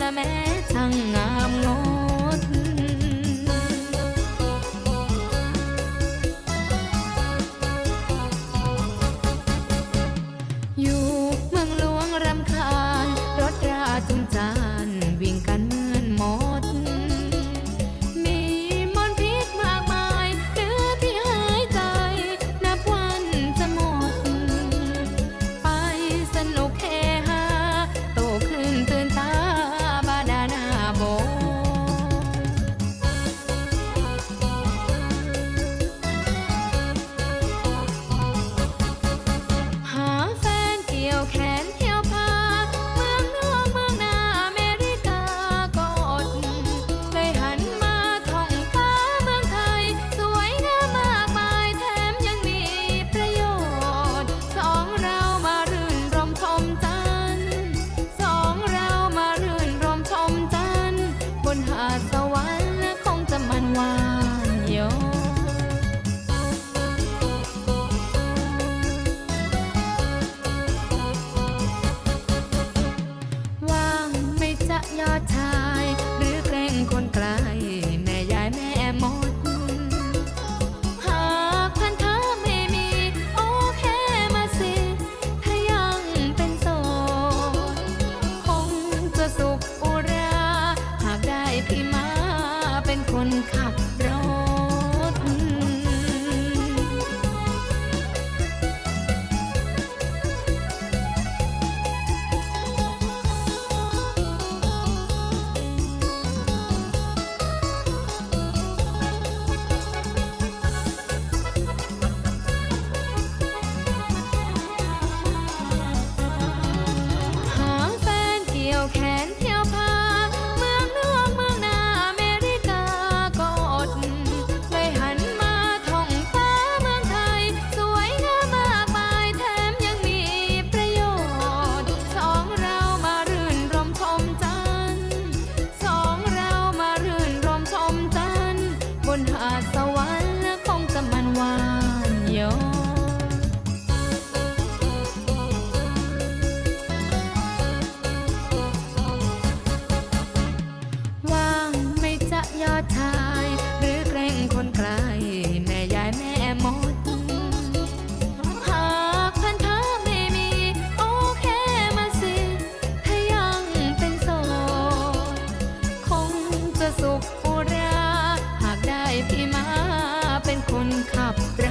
ละแม้ทั้งงามงอ สุขุรา หากได้พี่มาเป็นคนขับร